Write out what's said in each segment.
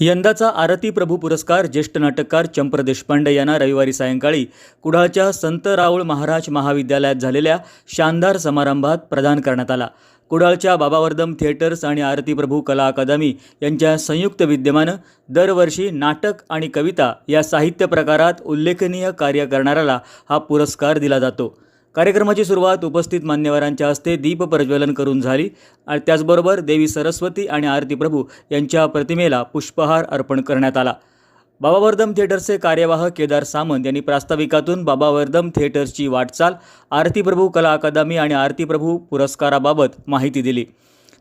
यंदाचा आरती प्रभू पुरस्कार ज्येष्ठ नाटककार चंप्र देशपांडे यांना रविवारी सायंकाळी कुडाळच्या संत राऊळ महाराज महाविद्यालयात झालेल्या शानदार समारंभात प्रदान करण्यात आला. कुडाळच्या बाबावर्दम थिएटर्स आणि आरती प्रभू कला अकादमी यांच्या संयुक्त विद्यमानं दरवर्षी नाटक आणि कविता या साहित्य प्रकारात उल्लेखनीय कार्य करणाऱ्याला हा पुरस्कार दिला जातो. कार्यक्रमाची सुरुवात उपस्थित मान्यवरांच्या हस्ते दीप प्रज्वलन करून झाली. आणि त्याचबरोबर देवी सरस्वती आणि आरती प्रभू यांच्या प्रतिमेला पुष्पहार अर्पण करण्यात आला. बाबावर्दम थिएटरचे कार्यवाह केदार सामंत यांनी प्रास्ताविकातून बाबावर्दम थिएटर्सची वाटचाल आरती प्रभू कला अकादमी आणि आरती प्रभू पुरस्काराबाबत माहिती दिली.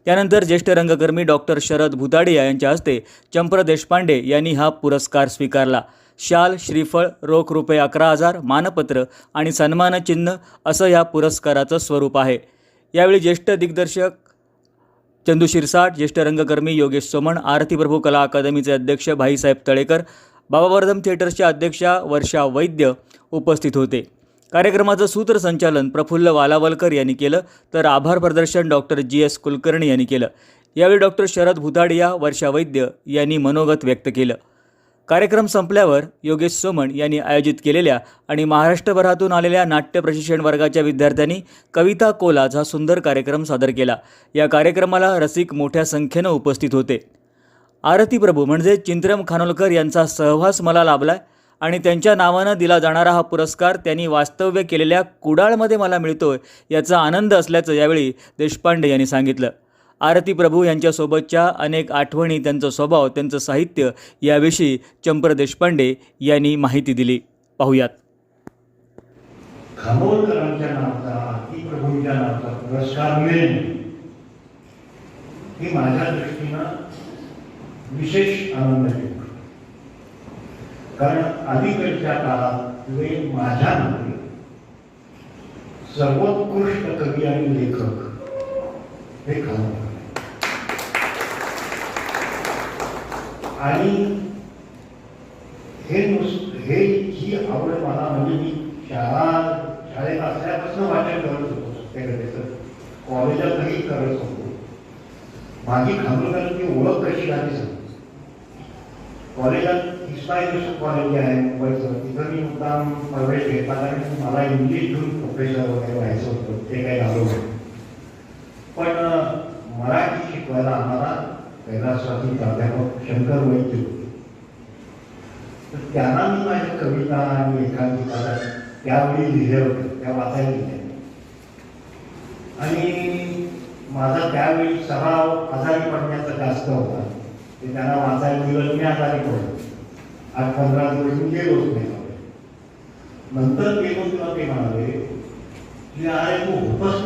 त्यानंतर ज्येष्ठ रंगकर्मी डॉक्टर शरद भुताडिया यांच्या हस्ते चंप्र देशपांडे यांनी हा पुरस्कार स्वीकारला. शाल श्रीफळ रोख रुपये अकरा हजार मानपत्र आणि सन्मानचिन्ह असं या पुरस्काराचं स्वरूप आहे. यावेळी ज्येष्ठ दिग्दर्शक चंदू शिरसाट ज्येष्ठ रंगकर्मी योगेश सोमण आरती प्रभू कला अकादमीचे अध्यक्ष भाईसाहेब तळेकर बाबावर्धम थिएटर्सच्या अध्यक्षा वर्षा वैद्य उपस्थित होते. कार्यक्रमाचं सूत्रसंचालन प्रफुल्ल वालावलकर यांनी केलं तर आभार प्रदर्शन डॉक्टर जी एस कुलकर्णी यांनी केलं. यावेळी डॉक्टर शरद भुताडिया वर्षा वैद्य यांनी मनोगत व्यक्त केलं. कार्यक्रम संपल्यावर योगेश सोमण यांनी आयोजित केलेल्या आणि महाराष्ट्रभरातून आलेल्या नाट्य प्रशिक्षण वर्गाच्या विद्यार्थ्यांनी कविता कोलाज हा सुंदर कार्यक्रम सादर केला. या कार्यक्रमाला रसिक मोठ्या संख्येनं उपस्थित होते. आरती प्रभू म्हणजे चिंत्रम खानोलकर यांचा सहवास मला लाभलाय आणि त्यांच्या नावानं दिला जाणारा हा पुरस्कार त्यांनी वास्तव्य केलेल्या कुडाळमध्ये मला मिळतोय याचा आनंद असल्याचं यावेळी देशपांडे यांनी सांगितलं. आरती प्रभू यांच्यासोबतच्या अनेक आठवणी त्यांचा स्वभाव त्यांचं साहित्य याविषयी चंपर देशपांडे यांनी माहिती दिली. पाहूयात. खामोलकरांच्या नावाचा आरती प्रभूंच्या नावाचा पुरस्कार मिळेल. ही माझ्या दृष्टीनं विशेष आनंद गोष्ट कारण अलीकडच्या काळात माझ्या मते सर्वोत्कृष्ट कवी आणि लेखक हे खामोलकर आणि हे नुस हे ही आवड मला म्हणजे मी शाळा शाळेत असल्यापासून वाचन करत होतो. सत्याग्रहाचं कॉलेजातही करत होतो. माझी खानोलकरांची ओळख कशी झाली सांगतो. कॉलेजात इस्माईल कॉलेज जे आहे मुंबईचं. तिथं मी मुद्दाम प्रवेश घेतला कारण मला इंग्लिश घेऊन प्रोफेसर वगैरे व्हायचं होतं. ते काही झालं पण मराठी शिकवायला आम्हाला कैलासवासी प्राध्यापक शंकर वैद्य होते. तर त्यांना मी माझ्या कविता आणि एकांकिका त्यावेळी लिहिल्या होत्या त्या वाचायला लिहिल्या आणि माझा त्यावेळी सराव आजारी पडण्याचा जास्त होता. ते त्यांना वाचायला दिलं मी आजारी पडलो. आज पंधरा दिवस मी गेलोच नाही नंतर गेलो तुला ते म्हणाले की अरे तू होतच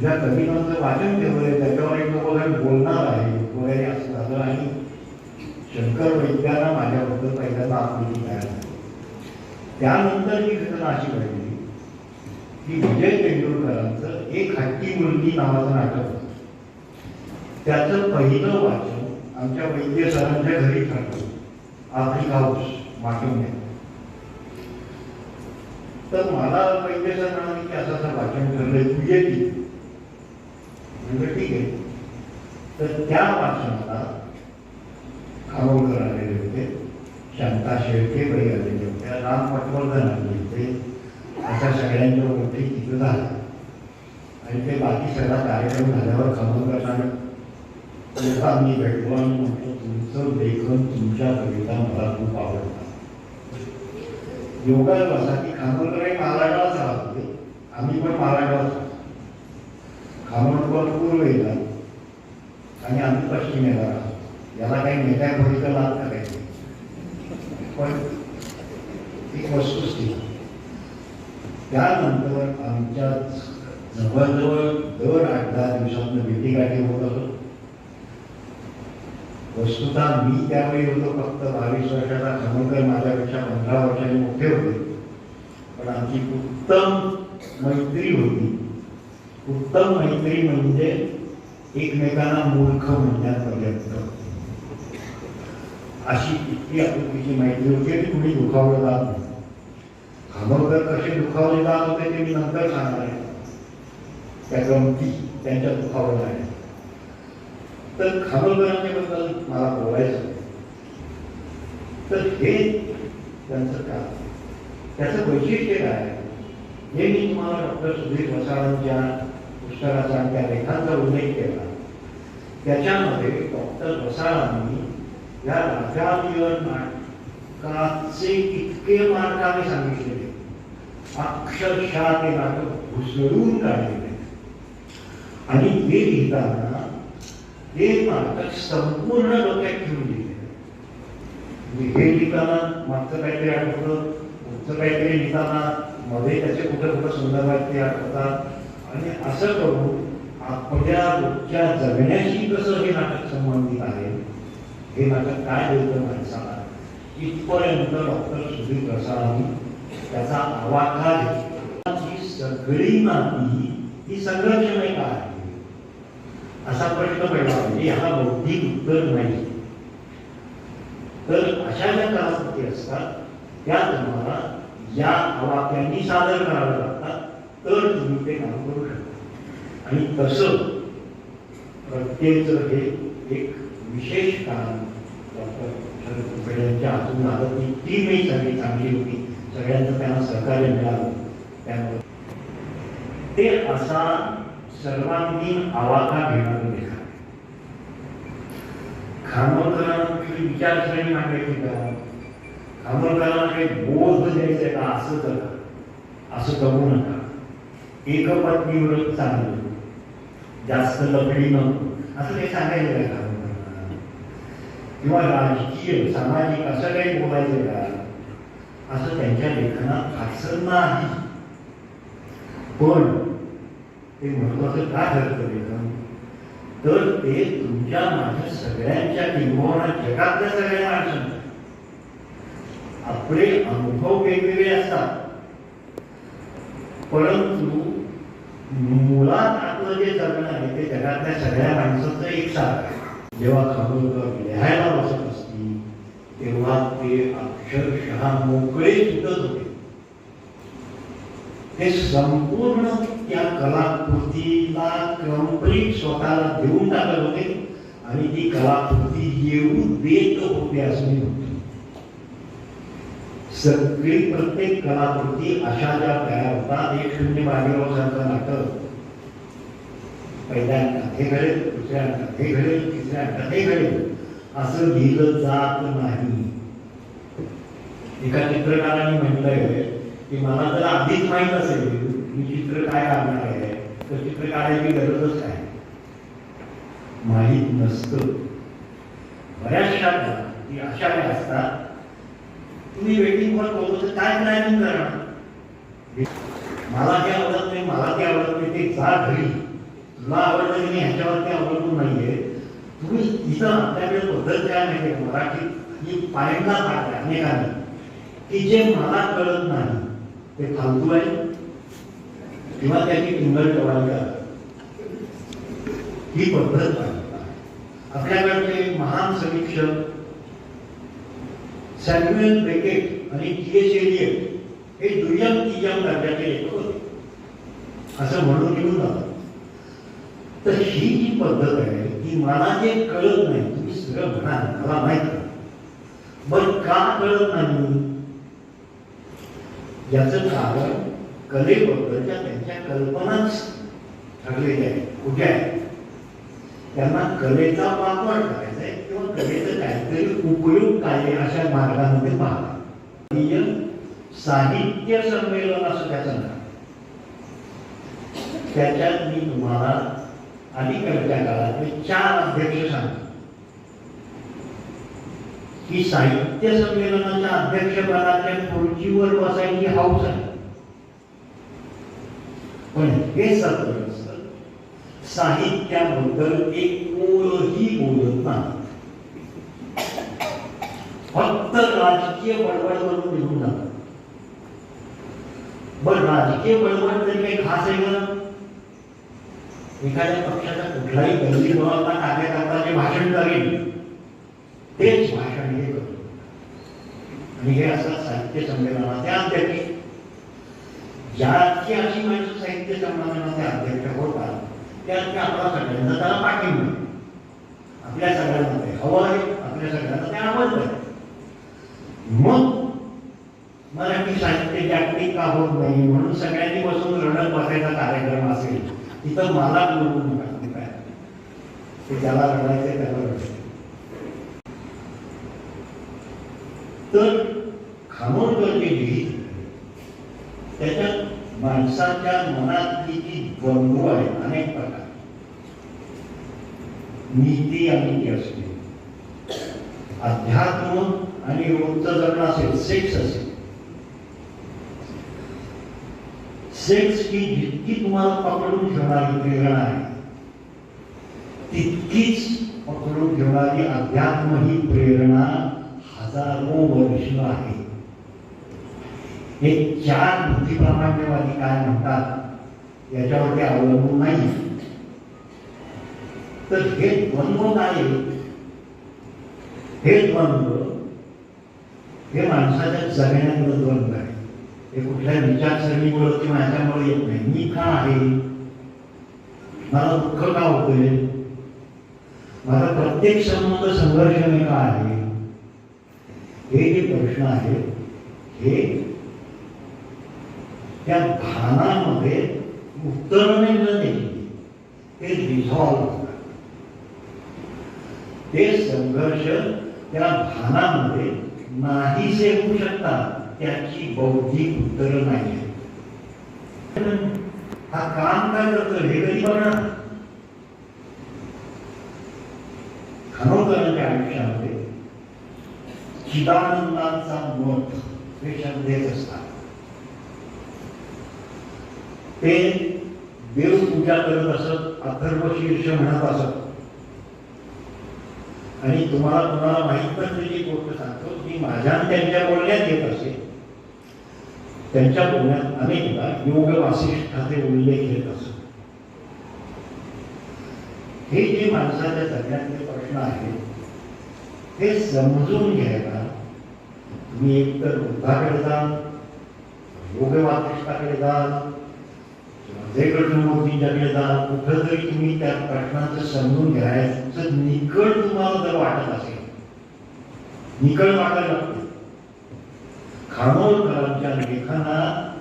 ज्या तुझ्या कवितांचं वाचन ठेवलंय त्याच्यावर एक लोक बोलणार आहे वगैरे असं झालं आणि शंकर वैद्यांना माझ्याबद्दल पहिल्यांदा आपुलकी तयार झाली. त्यानंतर ही घटना अशी घडली की विजय तेंडुलकरांचं एक हट्टी मुलगी नावाचं नाटक होतं. त्याचं पहिलं वाचन आमच्या वैद्य सरांच्या घरी ठरलं आफ्रिका हाऊस माटुंग्यात तर मला वैद्य सर म्हणाले की असं असं वाचन ठरलंय तू येते की म्हणजे ठीक आहे तर त्या आलेले होते. शांता शेळके बाई आलेले होते राम पटवर्धन आलेले होते अशा सगळ्यांच्या गोष्टी तिथं झाल्या. आणि ते बाकी सगळा कार्यक्रम झाल्यावर खारोलकरांना तेव्हा मी भेटलो आणि म्हटलं तुमचं लेखन तुमच्या कविता मला खूप आवडतात योगायोगासाठी खानोलकर हे मालाडवाच राहत होते. आम्ही पण मालाडवाच खानोलकर पूर्वेला आणि आम्ही पश्चिमेला याला काही नेत्या भूमिका लागत काही? पण एक वस्तुस्थिती त्यानंतर आमच्या जवळजवळ दर आठ दहा दिवसातनं भेटीगाठी होत असत. वस्तुता मी त्यावेळी होतो फक्त बावीस वर्षाचा खानोलकर माझ्यापेक्षा पंधरा वर्षांनी मोठे होते. पण आमची उत्तम मैत्री होती. उत्तम मैत्री म्हणजे एकमेकांना मूर्ख म्हणण्यापर्यंत अशी इतकी आपुलकीची माहिती होती की कुणी दुखावलं जात नाही. खानोलकर कसे दुखावले जात होते ते मी नंतर सांगणार आहे. त्या गमती त्यांच्या दुखावल्या आहे तर खानोलकरांच्या बद्दल मला बोलायचं तर हे त्यांचं काय त्याचं वैशिष्ट्य काय हे मी तुम्हाला डॉक्टर सुधीर वसाळांच्या पुस्तकाचा त्या लेखांचा उल्लेख केला. त्याच्यामध्ये डॉक्टर वसाळांनी या राजाविय नाटकाचे इतके मार्गाने सांगितलेले. अक्षरशः ते नाटक घुसळून काढलेले. आणि ते लिहिताना ते नाटक संपूर्ण डोक्यात ठेवून लिहिले हे लिहिताना मागचं काहीतरी आठवतं पुढचं काहीतरी लिहिताना मध्ये त्याचे कुठं कुठं सुंदर ते आठवतात आणि असं करून आपल्या रोजच्या जगण्याशी कसं हे नाटक संबंधित आहे? हे नाटक काय बोलतं माणसाला? इथपर्यंत डॉक्टर सुधीर प्रसादांनी त्याचा आवाका घेतला. ही सगळी माती ही संघर्षमय का आहे? असा प्रश्न पडला म्हणजे हा बौद्धिक उत्तर नाही. तर अशा ज्या कलाकृती असतात त्या तुम्हाला या आवाक्यांनी सादर कराव्या लागतं तर तुम्ही ते काम करू शकता. आणि तसं प्रत्येक हे एक विशेष काम डॉक्टर शरद कुंभे यांच्या हातून आलं ती टीमही सगळी चांगली होती. सगळ्यांचं त्यांना सहकार्य मिळालं. त्यामुळे ते असा सर्वांगीण आवाका घेणारं लेखा खानोलकरांची विचारसरणी मांडायची का? खानोलकरांना काही बोध द्यायचं का? असं करा असं करू नका. एक व्रत चांगलं जास्त लफडी नको असं काही सांगायचं काय किंवा राजकीय सामाजिक असं काही बोलायचं का? असं त्यांच्या लेखनात फारसं नाही. पण ते महत्वाचं का ठरतं लेखन? तर ते तुमच्या माझ्या सगळ्यांच्या किंबहुना जगातल्या सगळ्या माणसांच्या. आपले अनुभव वेगवेगळे असतात. परंतु मुळात आपलं जे जगणं आहे ते जगातल्या सगळ्या माणसाचं एक सारखं आहे. जेव्हा खानोलकर लिहायला बसत असतील तेव्हा ते अक्षरशः मोकळे सुटत होते. हे संपूर्ण त्या कलाकृतीला कंप्लीट स्वतःला देऊन टाकत होते आणि ती कलाकृती येऊ देत होते असं मी म्हणतो. सगळी प्रत्येक कलाकृती अशा ज्या तयार होतात एक शून्य बाजीराव सारखं नाटक. पहिल्या अंकात हे घडेल दुसऱ्या अंकात हे घडेल तिसऱ्या अंकात हे घडेल असं लिहिलं जात नाही. एका चित्रकाराने म्हटलंय की मला जर आधीच माहीत असेल की चित्र काय काढणार आहे तर चित्र काढायची गरजच काय? माहीत नसतं. बऱ्याचशा ती अशा काय असतात तुम्ही वेटिंग फॉर कोर्स काय प्लॅनिंग करणार? मला ते आवडत नाही मला ते आवडत नाही ते जा घरी. तुला आवडत की नाही ह्याच्यावरती अवलंबून नाहीये. तुम्ही इथं आपल्याकडे बदल काय माहितीये मराठीत ही पायंडा पाहते अनेकांनी. की जे मला कळत नाही ते फालतू आहे. किंवा त्याची टिंगल टवाळी ही पद्धत आहे. आपल्याकडचे महान समीक्षक सॅम्युएल बेकेट आणि टी एस एलियट हे दुय्यम तिय्यम दर्जाचे लेखक होते. असं म्हणून घेऊन जातात. तर ही जी पद्धत आहे ती मला जे कळत नाही. तुम्ही सगळं म्हणा मला माहीत नाही. पण का कळत नाही? याचं कारण कलेबद्दलच्या त्यांच्या कल्पनाच ठरलेल्या आहेत. कुठे आहेत? त्यांना कलेचा वापर करायचा कलेचं काहीतरी उपयोग काय अशा मार्गामध्ये पाहतात. साहित्य संमेलन असं त्याचं नाव. त्याच्यात मी तुम्हाला अलीकडच्या काळातले चार अध्यक्ष सांगतो. की साहित्य संमेलनाच्या अध्यक्षपदाच्या खुर्चीवर बसायची हाऊस आहे. पण हे सत्र साहित्याबद्दल एक कोणही बोलत नाही फक्त राजकीय बडबड म्हणून निघून जातात. पण राजकीय बडबड तरी काही खास आहे का? एखाद्या पक्षाचा कुठलाही गल्ली बोलावता कार्यकर्ता जे भाषण करेल तेच भाषण हे करतो आणि हे असं साहित्य संमेलनाचे अध्यक्ष. ज्याची अशी माणसं साहित्य संमेलनाचे अध्यक्ष होतात त्यात आपला सगळ्यांचा त्याला पाठिंबा आपल्या सगळ्यांना ते हवं आहे आपल्या सगळ्यांना ते आवडतं मग मराठी साहित्य जागतिक का होत नाही म्हणून सगळ्यांनी बसून रडत बसायचा कार्यक्रम असेल तिथं मला बोलू नका ते ज्याला रडायचे त्याला रडायचे तर खानोलकर जे लिहित त्याच्यात माणसाच्या मनातली जी द्वंद्व आहे अनेक प्रकार. नीती आणि असते अध्यात्म आणि रोजचं असेल सेक्स असेल. सेक्स ही जितकी तुम्हाला पकडून ठेवणारी प्रेरणा आहे तितकीच पकडून ठेवणारी अध्यात्म ही प्रेरणा हजारो वर्ष आहे. हे चार बुद्धिप्रामाण्यवादी काय म्हणतात याच्यावरती अवलंबून नाही. तर हे द्वंद्व नाही आहे? हे द्वंद्व हे माणसाच्या जगण्याकडे द्वंद्व आहे. हे कुठल्या विचारसरणीमुळे किंवा माझ्यामुळे येत नाही. मी का आहे? मला दुःख का होतोय? माझा प्रत्येक संबंध संघर्षमय का आहे? हे जे प्रश्न आहेत हे त्या भानामध्ये उत्तर नाही ते रिझॉल्व होतात. ते संघर्ष त्या भानामध्ये नाहीसे होऊ शकतात त्याची बौद्धिक उत्तर नाही हा काम काय करतो हे कधी बघणार खानोलकरांच्या आयुष्यामध्ये चिदानंदांचा मत हे शब्द येत असतात. ते देवपूजा करत असत अथर्व शीर्ष म्हणत असत. आणि तुम्हाला तुम्हाला माहीत नसलेली गोष्ट सांगतो की माझ्या आणि त्यांच्या बोलण्यात येत असे त्यांच्या बोलण्यात अनेकदा योग वासिष्ठाचे उल्लेख येत असो हे जे माणसाच्या सगळ्यातले प्रश्न आहेत हे समजून घ्यायला तुम्ही एकतर बुद्धाकडे जा योग वासिष्ठाकडे जा जे कृष्णमूर्तींच्याकडे जा कुठं जरी तुम्ही त्या प्रश्नाचं समजून घ्यायचं निकड तुम्हाला जर वाटत असेल निकड वाटायला लागते खानोलकरांच्या लेखनात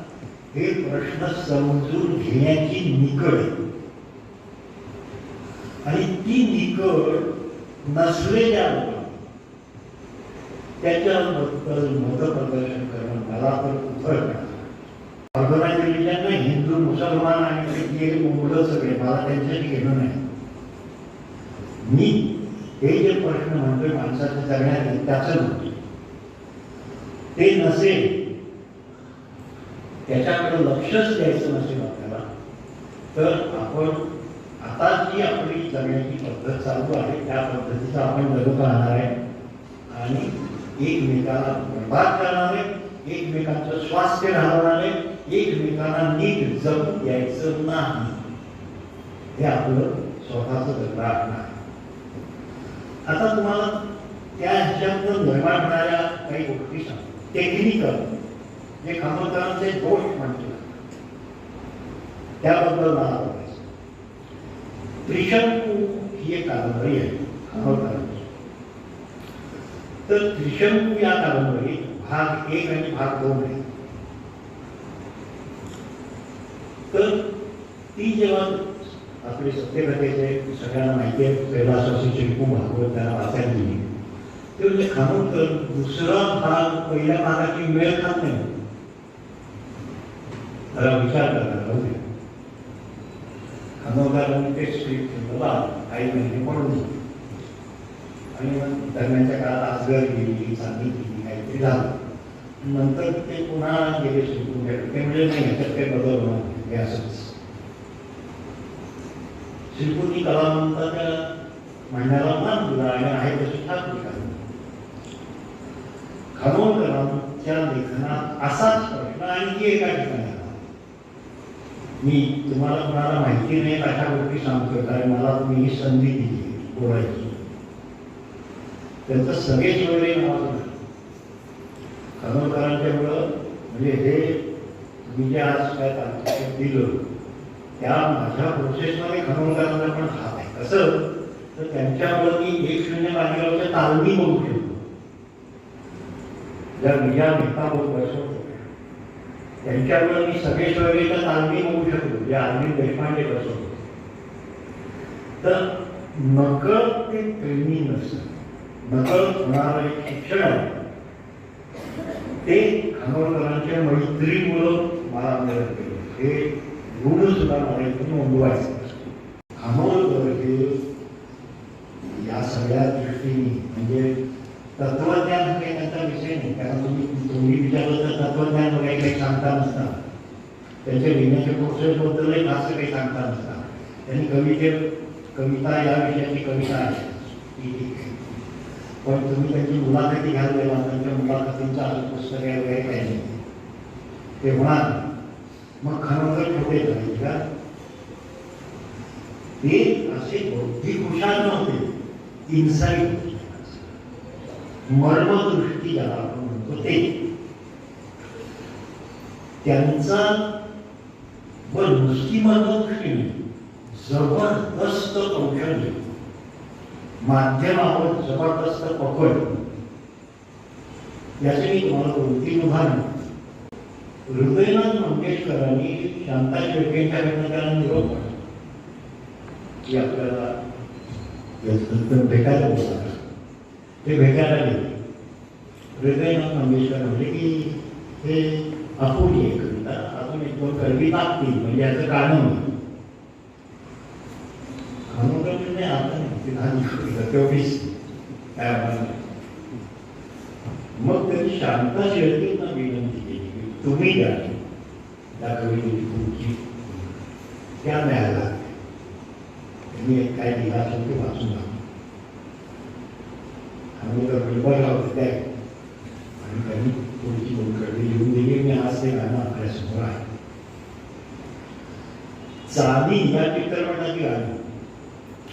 हे प्रश्न समजून घेण्याची निकड आहे. आणि ती निकड नसलेल्या त्याच्याबद्दल मतप्रदर्शन करणं मला तर फरक ऑर्गनाइज रिलीजन हिंदू मुसलमान आणि ते मुलं सगळे. मला त्यांच्याशी घेणं नाही. मी हे जे प्रश्न म्हणतोय माणसाच्या जगण्यात त्याचं नव्हते ते नसेल त्याच्याकडे लक्षच द्यायचं नसेल आपल्याला तर आपण आता जी आपली जगण्याची पद्धत चालू आहे. त्या पद्धतीचा आपण जगत राहणार आहे. आणि एकमेकाला बर्बाद करणार आहे. एकमेकांचं स्वास्थ्य राहणार आहे. एकमेकांना नीट जगू द्यायचं नाही. हे आपलं स्वतःच धर्मात नाही आता तुम्हाला त्या ह्याच्यातून निर्माण होणाऱ्या काही गोष्टी सांगतो. टेक्निकल जे खामोलकरांचे दोष म्हणतो त्याबद्दल मला बोलायचं. त्रिशंकू ही एक कादंबरी आहे खामोलकरांची तर त्रिशंकू या कादंबरीत भाग एक आणि भाग दोन आहे. तर ती जेव्हा आपले सत्यकथेचे सगळ्यांना माहिती आहे कैलासवासी शिल्पू भागवत त्यांना वाचायला दिली. ते म्हणजे खानोलकर दुसरा भाग पहिल्या भागाची वेळ खात नाही. त्याला विचार करणार होते खानोदारांनी ते स्क्रिप्ट ठेवला काही महिने म्हणजे पडून आणि मग दरम्यानच्या काळात आजगर गेली चांदी गेली काहीतरी झालं. नंतर ते पुन्हा गेले शिकून ते म्हणजे नाही ह्याच्यात काही बदल होणार नाही, हे असंच शिल्पूची कलावंताच्या म्हणण्याला मान दिला आणि आहे तशी ठाकली खानोलकरांच्या लेखनात असाच प्रश्न आणखी एका ठिकाणी मी तुम्हाला कोणाला माहिती नाही अशा गोष्टी सांगतोय कारण मला तुम्ही ही संधी दिली बोलायची. त्यांचं सगळेच वगैरे नावाचं नाही. खानोलकरांच्या मुळे म्हणजे हे मी जे आज काय तात्पर्य दिलं त्या माझ्या प्रोसेसमध्ये खनोलकरांना पण हात आहे. कसं? तर त्यांच्यावर मी एक म्हणजे शून्य लागल्यावर तालमी म्हणून शकतो ज्या विजया मेहता बोल बसवतो त्यांच्यामुळे मी सगळे सोयरेच्या तालमी म्हणू शकतो जे अरविंद देशपांडे बसवतो तर नकळ ते प्रेमी नसतं नकळ होणारं एक शिक्षण आहे. ते खानोलकरांच्या मैत्रीमुळं मला मिळत गेलं हे गुण सुद्धा मला इथून नोंदवायचं या सगळ्या दृष्टीने म्हणजे तत्वज्ञान काही त्याचा विषय नाही कारण तुम्ही तुम्ही विचारलं तर तत्वज्ञान वगैरे काही सांगता नसता त्यांच्या लिहिण्याच्या प्रोसेसबद्दलही फारसं काही सांगता नसता त्यांनी कविते कविता या विषयाची कविता आहे पण तुम्ही त्यांची मुलाखती घ्यायला गेला त्यांच्या मुलाखतींचं असं पुस्तक आहे वगैरे काही नाही ते म्हणाल मग खरोखर कुठे झाली का ते असे बौद्धिक हुशार नव्हते. इन्साईट मर्मदृष्टी ज्याला आपण म्हणतो ते. त्यांचा व नुसती मर्मदृष्टीने जबरदस्त कौशल्य. माध्यमावर जबरदस्त पकड. याचे मी तुम्हाला दोन तीन उदाहरण हृदयनाथ मंगेशकरांनी शांता शेळकेंच्याकडनं त्याला निरोप की आपल्याला भेटायला बोला ते भेटायला गेले हृदयनाथ मंगेशकर म्हणजे की हे अपुरी आहे कविता. अजून एक दोन कवी लागतील. म्हणजे याचं कारण होईल. म्हणजे आता नाही चोवीस काय मग तरी शांता शेळकेंना तुम्ही द्या त्या कवितेची तुमची त्या मिळायला त्यांनी एक काय लिहिला असेल ते वाचून दाखवलं. आम्ही तर बिलबर्डला होते त्या आणि त्यांनी तुमची कडे लिहून दिली मी आज ते गाणं आपल्यासमोर आहे चाली या चित्रपटाची गाणी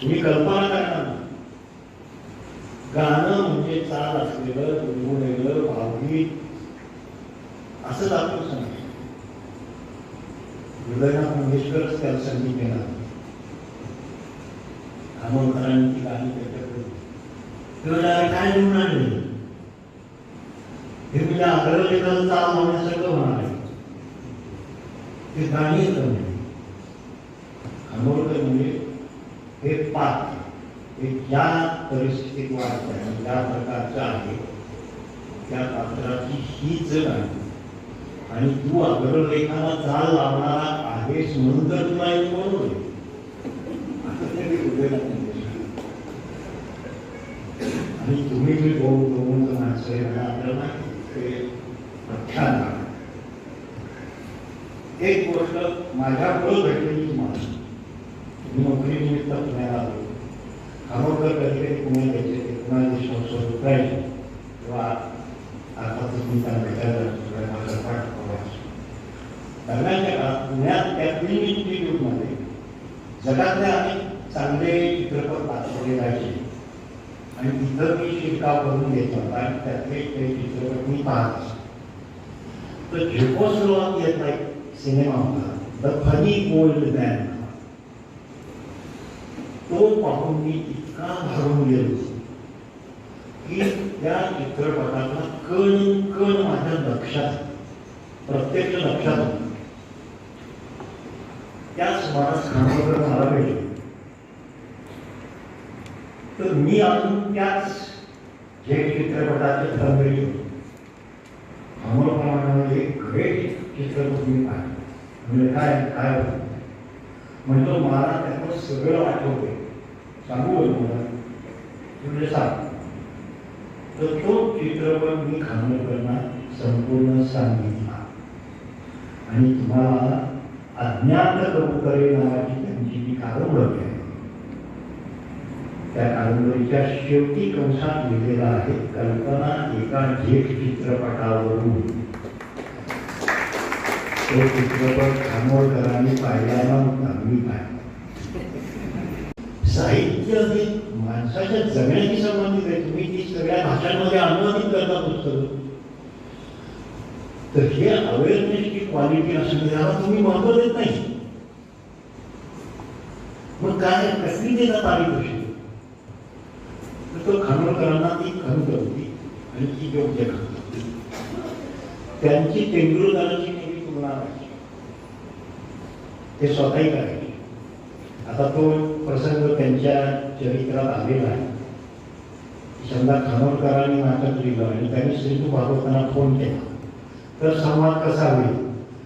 तुम्ही कल्पना करणार नाही. गाणं म्हणजे चाल असलेलं गुणगुणलेलं भावगीत असं दाखवू सांगितलं हृदयनाथ मंगेशकरच त्याला संगीत देणार खानोलकरांनी ती गाणी त्याच्याकडे तेव्हा काय लिहून आणले हे म्हणजे अग्रलेखाचं चाल होण्यासारखं होणार आहे ते गाणी कमी म्हणजे हे पाच हे ज्या परिस्थितीत वाढत आहे ज्या प्रकारचं आहे त्या पात्राची ही जग आहे. आणि तू अग्रलेखाला चाल लावणारा आहेस म्हणून तर तुला एक बरोबर आणि तुम्ही जे दोन दोन माणसं आपल्याला ते प्रख्यात आहे. एक गोष्ट माझ्याकडं भेटलेली तुम्हाला मी नोकरी पुण्याला आलो. खामोदर कधी कधी पुण्यात यायचे ते पुन्हा देशमुख स्वरूप राहायचे तेव्हा अर्थातच भेटायला जायचो, थोड्या पाठ दरम्यानच्या काळात पुण्यात त्या फिल्म इन्स्टिट्यूटमध्ये जगातले अनेक चांगले चित्रपट दाखवले जायचे. आणि तिथं मी शिरकाव करून घेत होता आणि त्यातले काही चित्रपट मी पाहत असतो. तर झेकोस्लोवाकियाचा येत नाही. होता द फनी ओल्ड मॅन तो पाहून मी इतका भारून गेलो की त्या चित्रपटातला कण कण माझ्या लक्षात प्रत्यक्ष लक्षात होता. त्याच माणूस खानोलकर मला भेटले. तर मी अजून त्याच जे चित्रपटाचे तंगडी खानोलकरांना एक ग्रेट चित्रपट मी पाहिला. म्हणजे काय काय होतं? म्हणतो मला त्याचं सगळं आठवते सांगू का तुम्हाला? म्हणजे सांग. तर तो चित्रपट मी खानोलकरांना संपूर्ण सांगितला. आणि तुम्हाला अज्ञात कबुतरे नावाची त्यांची जी कादंबरी आहे. त्या कादंबरीच्या शेवटी कंसात लिहिलेला आहे कल्पना एका जेठ चित्रपटावरून. तो चित्रपट खामोळकरांनी पाहिला नव्हता मी पाहिला साहित्य हे माणसाच्या जगण्याशी संबंधित आहे. तुम्ही ती सगळ्या भाषांमध्ये अनुवादित करता पुस्तक. तर हे अवेअरनेसची क्वालिटी असणे त्याला तुम्ही महत्त्व देत नाही. मग काय कसली देतात आली कशी तर तो खानोळकरांना ती खंत होती आणि ती योग्य खंत होती त्यांची तेंडुलकरांची नेहमी ते स्वतःही करायचे. आता तो प्रसंग त्यांच्या चरित्रात आलेला आहे. समजा खानोलकरांनी नाटक लिहिलं आणि त्यांनी श्रीतू भागवतांना फोन केला. तर संवाद कसा होईल?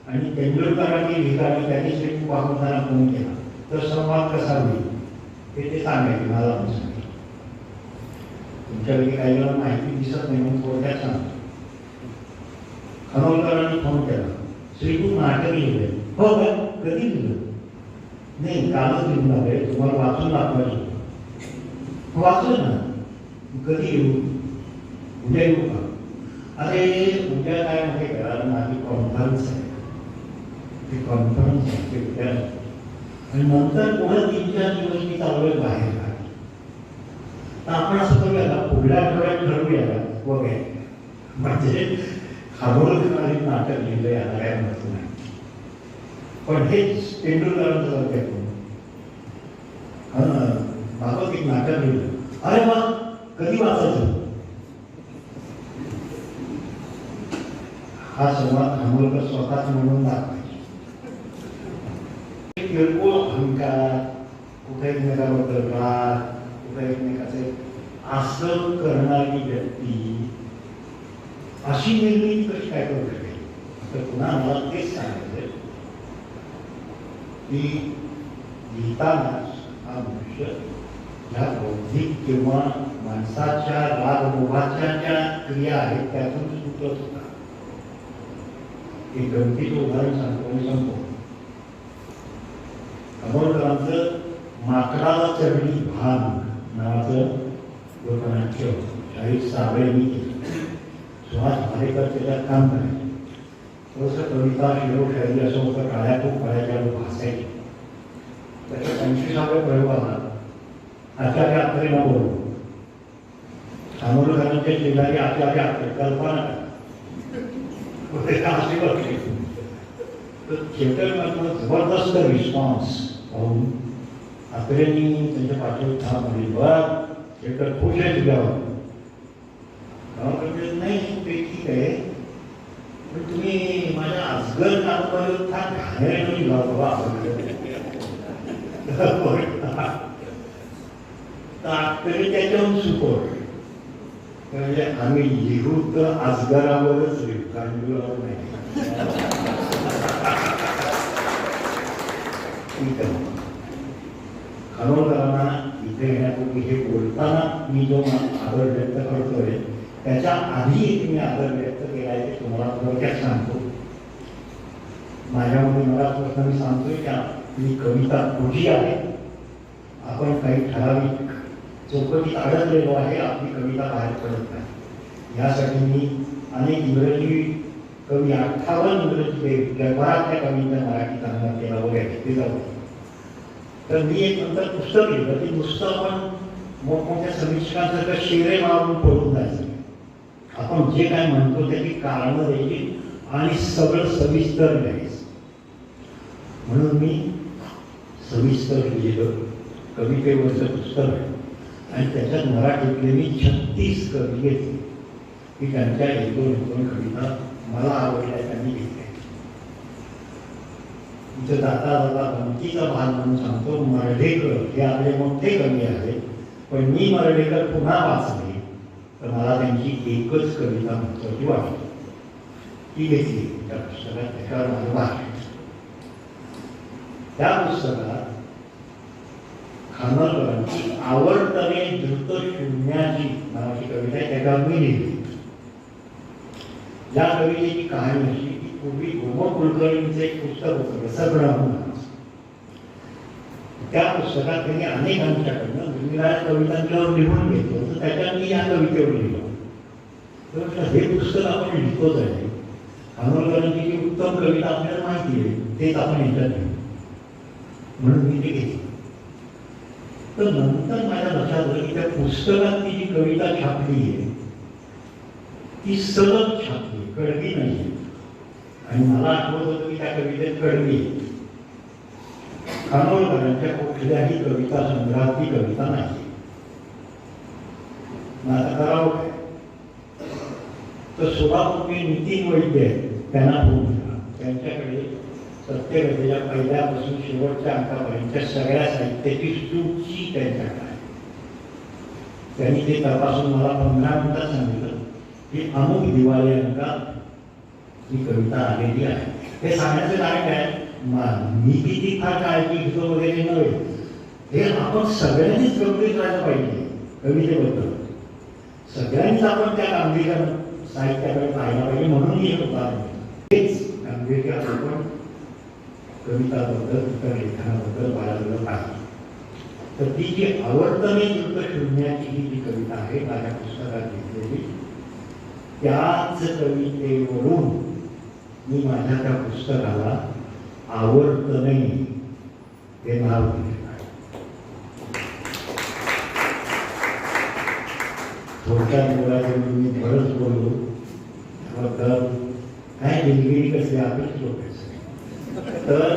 आणि तेंडुलकरांनी लिहिलं आणि त्यांनी श्रीतू भागवतांना फोन केला. तर संवाद कसा होईल? हे ते सांगायचे मला सांगितलं तुमच्यापैकी काही वेळा माहिती दिसत नाही म्हणून थोडक्यात सांगतो. खानोलकरांनी फोन केला. श्रीतू नाटक लिहिलंय हो का कधी लिहिलं नाही कालच लिहून आहे तुम्हाला वाचून दाखवायचं वाचू वाचलं ना कधी येऊ उद्या येऊ का अरे उद्या काय माहिती करा माझी कॉन्फरन्स आहे ते कॉन्फरन्स आहे ते उद्या आणि नंतर पुढे तीन चार दिवस मी चाललोय बाहेर का तर आपण असं करूया पुढल्या आठवड्यात ठरवूया वगैरे म्हणजे खाबोलकरांनी नाटक लिहिलं याला काय म्हणत नाही पण हेच तेंडुलकरांचं जाते भागवत एक नाटक लिहिलं. अरे मग कधी वाचायचं? हा संवाद खांबोलकर स्वतःच म्हणून दाखवायचे. किरकोळ अहंकार कुठे एकमेकाबद्दल राग कुठे एकमेकाचे असं करणारी व्यक्ती अशी निर्मिती कशी काय करू शकेल तर पुन्हा मला तेच सांगायचं की लिहिताना हा मनुष्य ह्या बौद्धिक किंवा माणसाच्या रागमोहाच्या ज्या क्रिया आहेत त्यातून सुटत होता एक गमतीचं उदाहरण सांगतो आणि सांगतो अमोलकरांचं माकडाला चढली भान नावाचं लोकनाट्य होतं. शाहीर साबळेंनी केलं. सुहास भालेकर त्याच्यात काम करायचे थोडंसं कविता शिरो शायरी असं होतं काळ्या खूप काळ्याच्या लोक हसायचे. त्याच्या पंचवीसाव्या प्रयोगाला आचार्य आत्रेला बोलू. सामोरकरांच्या शेजारी आचार्य आत्रे कल्पना करा. कुठे का अशी बघली तर थिएटरमधनं जबरदस्त रिस्पॉन्स पाहून आत्रेंनी त्यांच्या पाठीवर थांबली बरं बघ थिएटर खुश आहे तुझ्यावर. नाही ते ठीक आहे. पण तुम्ही माझ्या अजगर कादंबरीवर फार घाणेरडे लिहिला बाबा. तर त्याच्याहून सुकोर म्हणजे आम्ही लिहू तर आजगारावरच लिहू कांडूरावर नाही. ठीक इथे येण्यापूर्वी हे बोलताना मी जो आदर व्यक्त करतोय त्याच्या आधी एक मी आदर व्यक्त केला आहे ते तुम्हाला थोडक्यात सांगतो. माझ्यामध्ये मला प्रश्न मी सांगतोय का ही कविता खोटी आहे? आपण काही ठराविक चौकटीत अडकलेलो आहे आपली कविता बाहेर पडत नाही. यासाठी मी अनेक इंग्रजी कवी अठ्ठावन्न इंग्रजी जगभरातल्या कवींचा मराठी अनुवाद केला वगैरे ते जाऊ तर मी एक नंतर पुस्तक लिहिलं. ते पुस्तक पण मोठमोठ्या समीक्षकांसारखं शेरे मारून पडून जायचं. आपण जे काय म्हणतो त्याची कारणं द्यायची आणि सगळं सविस्तर लिहायचं म्हणून मी सविस्तर लिहिलं. कवितेवरचं पुस्तक आहे. आणि त्याच्यात मराठीतले मी छत्तीस कवी घेतले. की त्यांच्या एकूण एकूण कविता मला आवडल्या त्यांनी घेतल्या इथं दादा दादा गमतीचा भाग म्हणून सांगतो मर्ढेकर हे आपले मोठे कवी आहेत पण मी मर्ढेकर पुन्हा वाचले. तर मला त्यांची एकच कविता महत्वाची वाटली ती घेतली. त्या पुस्तकात त्याच्यावर माझं भाग त्या पुस्तकात खानोलकरांची आवडतने द्रुत शून्याची नावाची कविता त्याच्यावर मी लिहिली. या कवितेची कहाणी अशी की पूर्वी गोम कुलकर्णींचं एक पुस्तक होतं रसग्रहण त्या पुस्तकात त्यांनी अनेकांच्याकडनं वेगवेगळ्या कवितांच्यावर लिहून घेतलं तर त्याच्यात मी या कवितेवर लिहिलं तर हे पुस्तक आपण लिहितोच आहे. खानोलकरांची जी उत्तम कविता आपल्याला माहिती आहे तेच आपण याच्यात लिहू म्हणून मी ते घेतलं. तर नंतर माझ्या लक्षात आलं की त्या पुस्तकात ती जी कविता छापली आहे ती सलग छापली कडवी नाही आणि मला आठवत होतं की त्या कवितेत कडवी आहे. खानोलकरांच्या कुठल्याही कविता संग्रहात ती कविता नाही आता करावं काय तर सोलापूरचे नितीन वैद्य आहेत, त्यांना फोन केला त्यांच्याकडे सत्यकथेच्या पहिल्यापासून शेवटच्या अंकापर्यंतच्या सगळ्या साहित्याची सूची त्यांच्याकडे आहे त्यांनी ते तपासून मला पंधरा मिनिटात सांगितलं की अमुक दिवाळी अंकात ही कविता आलेली आहे हे सांगण्याचं कारण काय मी किती फार काळजी घेतो वगैरे नव्हे हे आपण सगळ्यांनीच गंभीर करायला पाहिजे कवितेबद्दल. सगळ्यांनीच आपण त्या गांभीर्या साहित्याकडे पाहायला पाहिजे म्हणून हे उदाहरण हेच गांभीर्य आपण कविताबद्दल इतर लेखनाबद्दल बाळगलं पाहिजे. तर ती जी आवर्तने युक्त शून्याची ही जी कविता आहे माझ्या पुस्तकात घेतलेली त्याच कवितेवरून मी माझ्या त्या पुस्तकाला आवडतं नाही हे नाव दिलेलं आहे. मी बरंच बोललो. त्याबद्दल काय दिलगिरी कसली आपलीच लोक तर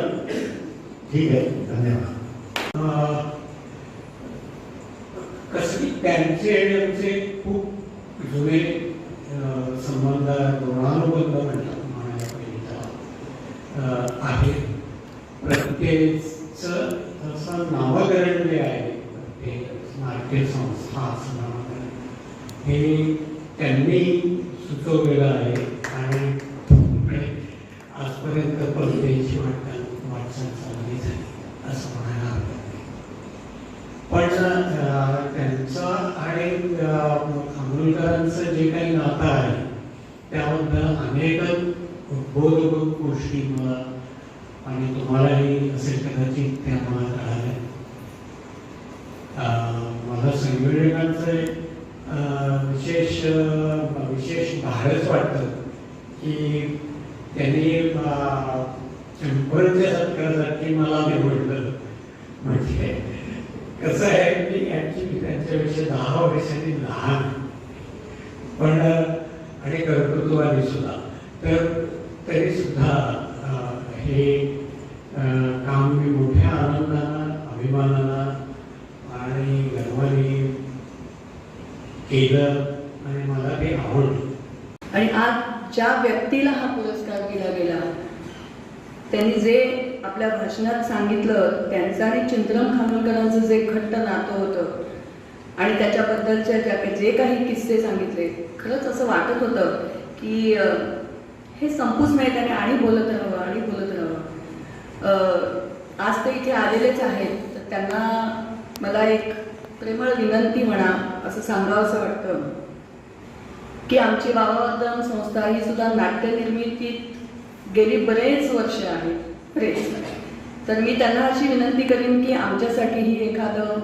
ठीक आहे धन्यवाद. कसली त्यांचे आणि आमचे खूप जुने अं, संबंध ऋणानुबंध म्हणतात म्हणायला पाहिजे त्याला, अं, आहेत प्रत्येकचं तसं नामकरण जे आहे प्रत्येक नाट्य संस्था असं नामकरण हे त्यांनी सुचवलेलं आहे आणि पुढे आजपर्यंत परदेशी वाटतं वाटचाल चालली झाली असं म्हणायला हरकत नाही पण अं, त्यांचं आणि अं, खानोलकरांचं जे काही नातं आहे त्याबद्दल अनेक बोधरूप गोष्टी मला आणि तुम्हालाही असेल कदाचित त्या मला कळाल्या अं, मला अं, विशेष विशेष भारच वाटतं की त्यांनी शंभरच्या सत्कारासाठी मला निवडलं म्हणजे कसं आहे मी ॲक्च्युली त्यांच्यापेक्षा दहा वर्षांनी लहान पण आणि कर्तृत्वाने सुद्धा तर तरी सुद्धा अं, हे अं, काम मी मोठ्या आनंदानं अभिमानानं आणि गर्वाने केलं आणि मला ते आवडलं आणि आज ज्या व्यक्तीला हा पुरस्कार दिला गेला त्यांनी जे आपल्या भाषणात सांगितलं त्यांचं आणि चिंतन खानोलकरांचं जे घट्ट नातं होतं आणि त्याच्याबद्दलच्या ज्या काही- जे काही किस्से सांगितले खरंच असं वाटत होतं की हे संपूच नाही त्याने आणि बोलत राहावं आणि बोलत राहावं. आज ते इथे आलेलेच आहेत तर त्यांना मला एक प्रेमळ विनंती म्हणा असं सांगावं असं वाटतं. की आमची वावावर्धन संस्था ही सुद्धा नाट्यनिर्मितीत गेली बरेच वर्ष आहे बरेच. तर मी त्यांना अशी विनंती करीन की आमच्यासाठीही एखादं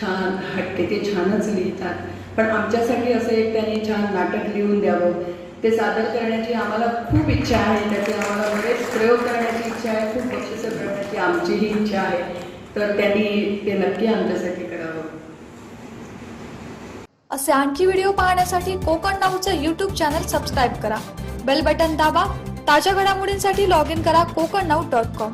छान हटके ते छानच लिहितात. पण आमच्यासाठी असं एक त्यांनी छान नाटक लिहून द्यावं. ते सादर करण्याची आम्हाला खूप इच्छा आहे. त्याचे आम्हाला बरेच प्रयोग करण्याची इच्छा आहे. खूप बक्षिसं करण्याची आमचीही इच्छा आहे. तर त्यांनी ते नक्की आमच्यासाठी करावं. असे आणखी व्हिडिओ पाहण्यासाठी कोकण नाऊचं यूट्यूब चॅनल सबस्क्राईब करा. बेल बटन दाबा. ताज्या घडामोडींसाठी लॉग इन करा कोकण नाऊ डॉट कॉम